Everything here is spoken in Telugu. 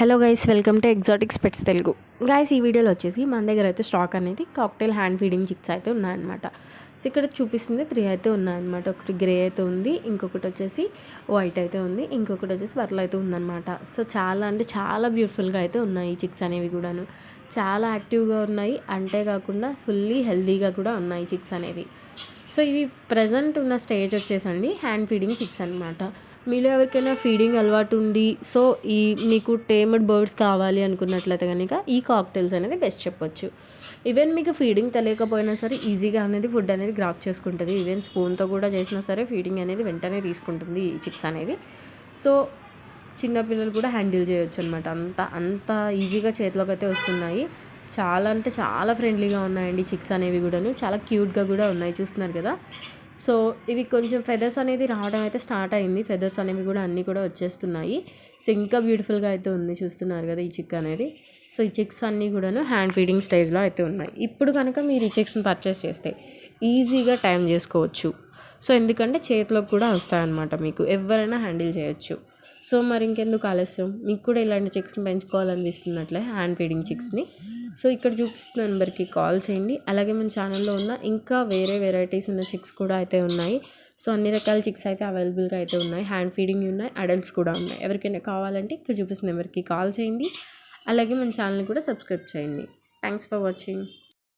Hello guys welcome to exotics pets Telugu. Guys ఈ వీడియోలో వచ్చేసి మన దగ్గర అయితే స్టాక్ అనేది కాక్టైల్ హ్యాండ్ ఫీడింగ్ చిక్స్ అయితే ఉన్నాయన్నమాట. సో ఇక్కడ చూపిస్తుంది త్రీ అయితే ఉన్నాయన్నమాట. ఒకటి గ్రే అయితే ఉంది ఇంకొకటి వచ్చేసి వైట్ అయితే ఉంది ఇంకొకటి వచ్చేసి పర్ల్ అయితే ఉందన్నమాట. సో చాలా అంటే చాలా బ్యూటిఫుల్గా అయితే ఉన్నాయి ఈ చిక్స్ అనేవి కూడాను. చాలా యాక్టివ్గా ఉన్నాయి అంతేకాకుండా ఫుల్లీ హెల్తీగా కూడా ఉన్నాయి చిక్స్ అనేవి. సో ఇవి ప్రజెంట్ ఉన్న స్టేజ్ వచ్చేసండి హ్యాండ్ ఫీడింగ్ చిక్స్ అనమాట మీలో ఎవరికైనా ఫీడింగ్ అలవాటు ఉండి సో ఈ మీకు టేమడ్ బర్డ్స్ కావాలి అనుకున్నట్లయితే కనుక ఈ కాక్టైల్స్ అనేది బెస్ట్ చెప్పొచ్చు. ఈవెన్ మీకు ఫీడింగ్ తెలియకపోయినా సరే ఈజీగా అనేది ఫుడ్ అనేది గ్రాప్ చేసుకుంటుంది. ఈవెన్ స్పూన్తో కూడా చేసినా సరే ఫీడింగ్ అనేది వెంటనే తీసుకుంటుంది ఈ చిక్స్ అనేవి. సో చిన్నపిల్లలు కూడా హ్యాండిల్ చేయొచ్చు అనమాట అంత అంత ఈజీగా చేతిలోకి అయితే వస్తున్నాయి. చాలా అంటే చాలా ఫ్రెండ్లీగా ఉన్నాయండి చిక్స్ అనేవి కూడాను. చాలా క్యూట్గా కూడా ఉన్నాయి చూస్తున్నారు కదా? సో ఇవి కొంచెం ఫెదర్స్ అనేది రావడం అయితే స్టార్ట్ అయింది. ఫెదర్స్ అనేవి కూడా అన్నీ కూడా వచ్చేస్తున్నాయి. సో ఇంకా బ్యూటిఫుల్గా అయితే ఉంది చూస్తున్నారు కదా ఈ చిక్ అనేది. సో ఈ చిక్స్ అన్నీ కూడాను హ్యాండ్ ఫీడింగ్ స్టేజ్లో అయితే ఉన్నాయి. ఇప్పుడు కనుక మీరు ఈ చిక్స్ని పర్చేస్ చేస్తే ఈజీగా టైం చేసుకోవచ్చు. సో ఎందుకంటే చేతిలోకి కూడా వస్తాయన్నమాట మీకు. ఎవరైనా హ్యాండిల్ చేయొచ్చు. సో మరి ఇంకెందుకు ఆలస్యం? మీకు కూడా ఇలాంటి చిక్స్ని పెంచుకోవాలనిపిస్తున్నట్లే హ్యాండ్ ఫీడింగ్ చిక్స్ని సో ఇక్కడ చూపిస్తున్న నెంబర్కి కాల్ చేయండి. అలాగే మన ఛానల్లో ఉన్న ఇంకా వేరే వెరైటీస్ ఉన్న చిక్స్ కూడా అయితే ఉన్నాయి. సో అన్ని రకాల చిక్స్ అయితే అవైలబుల్గా అయితే ఉన్నాయి. హ్యాండ్ ఫీడింగ్ ఉన్నాయి. అడల్ట్స్ కూడా ఉన్నాయి. ఎవరికైనా కావాలంటే ఇక్కడ చూపిస్తున్న నెంబర్కి కాల్ చేయండి. అలాగే మన ఛానల్ని కూడా సబ్స్క్రైబ్ చేయండి. Thanks for watching